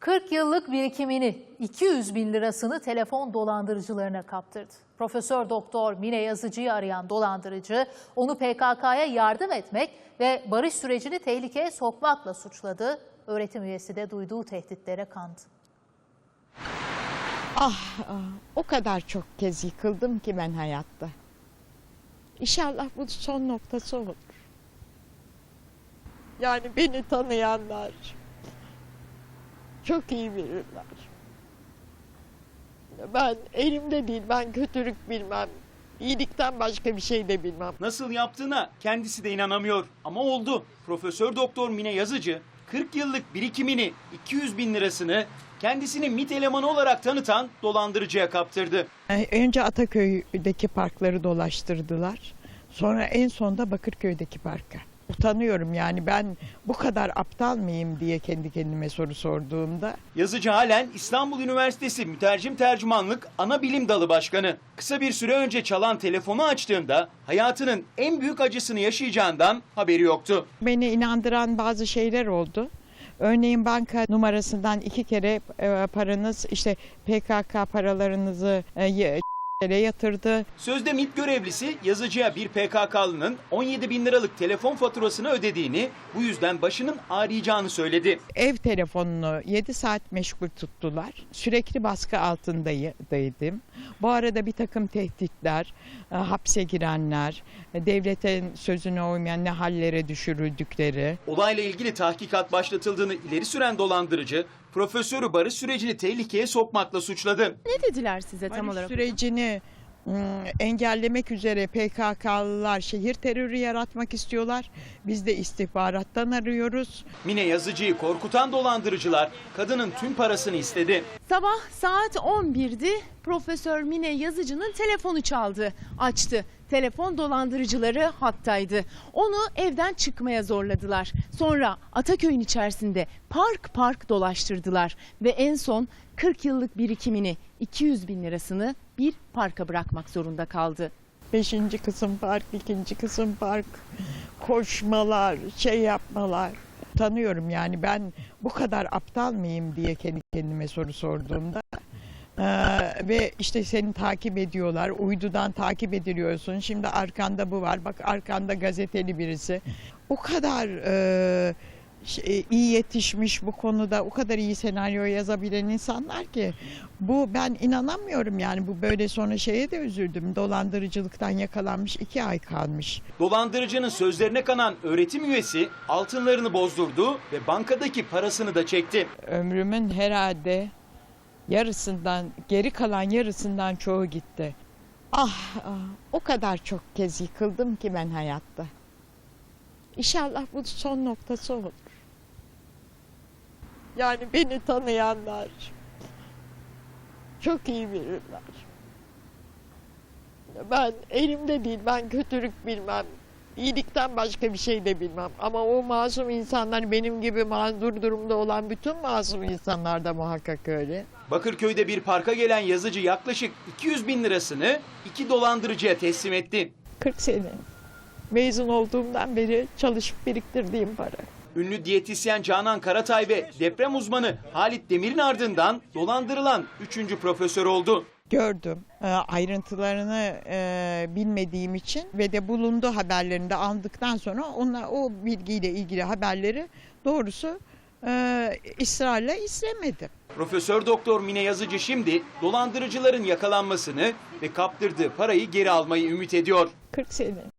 40 yıllık birikimini 200 bin lirasını telefon dolandırıcılarına kaptırdı. Profesör Doktor Mine Yazıcı'yı arayan dolandırıcı onu PKK'ya yardım etmek ve barış sürecini tehlikeye sokmakla suçladı. Öğretim üyesi de duyduğu tehditlere kandı. Ah, ah, o kadar çok kez yıkıldım ki ben hayatta. İnşallah bu son noktası olur. Yani beni tanıyanlar çok iyi bilirler. Ben elimde değil, ben kötülük bilmem. İyilikten başka bir şey de bilmem. Nasıl yaptığına kendisi de inanamıyor ama oldu. Profesör Doktor Mine Yazıcı 40 yıllık birikimini 200 bin lirasını kendisini MİT elemanı olarak tanıtan dolandırıcıya kaptırdı. Önce Ataköy'deki parkları dolaştırdılar. Sonra en sonda Bakırköy'deki parka. Utanıyorum yani ben bu kadar aptal mıyım diye kendi kendime soru sorduğumda. Yazıcı halen İstanbul Üniversitesi Mütercim Tercümanlık Ana Bilim Dalı Başkanı. Kısa bir süre önce çalan telefonu açtığında hayatının en büyük acısını yaşayacağından haberi yoktu. Beni inandıran bazı şeyler oldu. Örneğin banka numarasından iki kere e, paranız işte PKK paralarınızı y- yatırdı. Sözde MİT görevlisi yazıcıya bir PKK'lının 17 bin liralık telefon faturasını ödediğini, bu yüzden başının ağrıyacağını söyledi. Ev telefonunu 7 saat meşgul tuttular. Sürekli baskı altındaydım. Bu arada bir takım tehditler, e, hapse girenler, e, devletin sözüne uymayan ne hallere düşürüldükleri. Olayla ilgili tahkikat başlatıldığını ileri süren dolandırıcı, profesörü barış sürecini tehlikeye sokmakla suçladı. Ne dediler size tam Barış olarak? sürecini ım, engellemek üzere PKK'lılar şehir terörü yaratmak istiyorlar. Biz de istihbarattan arıyoruz. Mine Yazıcı'yı korkutan dolandırıcılar kadının tüm parasını istedi. Sabah saat 11'di. Profesör Mine Yazıcı'nın telefonu çaldı. Açtı. Telefon dolandırıcıları hattaydı. Onu evden çıkmaya zorladılar. Sonra Ataköy'ün içerisinde park park dolaştırdılar. Ve en son 40 yıllık birikimini 200 bin lirasını bir parka bırakmak zorunda kaldı. Beşinci kısım park, ikinci kısım park, koşmalar, şey yapmalar. Tanıyorum yani ben bu kadar aptal mıyım diye kendi kendime soru sorduğumda. Ee, ve işte seni takip ediyorlar, uydudan takip ediliyorsun. Şimdi arkanda bu var, bak arkanda gazeteli birisi. O kadar e, iyi yetişmiş bu konuda, o kadar iyi senaryo yazabilen insanlar ki bu ben inanamıyorum yani bu böyle sonra şeye de üzüldüm. Dolandırıcılıktan yakalanmış iki ay kalmış. Dolandırıcının sözlerine kanan öğretim üyesi altınlarını bozdurdu ve bankadaki parasını da çekti. Ömrümün herhalde yarısından, geri kalan yarısından çoğu gitti. Ah, ah o kadar çok kez yıkıldım ki ben hayatta. İnşallah bu son noktası olur. Yani beni tanıyanlar çok iyi bilirler. Ben elimde değil, ben kötülük bilmem. İyilikten başka bir şey de bilmem. Ama o masum insanlar benim gibi mağdur durumda olan bütün masum insanlar da muhakkak öyle. Bakırköy'de bir parka gelen yazıcı yaklaşık 200 bin lirasını iki dolandırıcıya teslim etti. 40 sene. Mezun olduğumdan beri çalışıp biriktirdiğim para. Ünlü diyetisyen Canan Karatay ve deprem uzmanı Halit Demir'in ardından dolandırılan 3. profesör oldu. Gördüm. Ee, Ayrıntılarını e, bilmediğim için ve de bulundu haberlerinde aldıktan sonra ona o bilgiyle ilgili haberleri doğrusu e, ısrarla izlemedim. Profesör Doktor Mine Yazıcı şimdi dolandırıcıların yakalanmasını ve kaptırdığı parayı geri almayı ümit ediyor. 40 sene.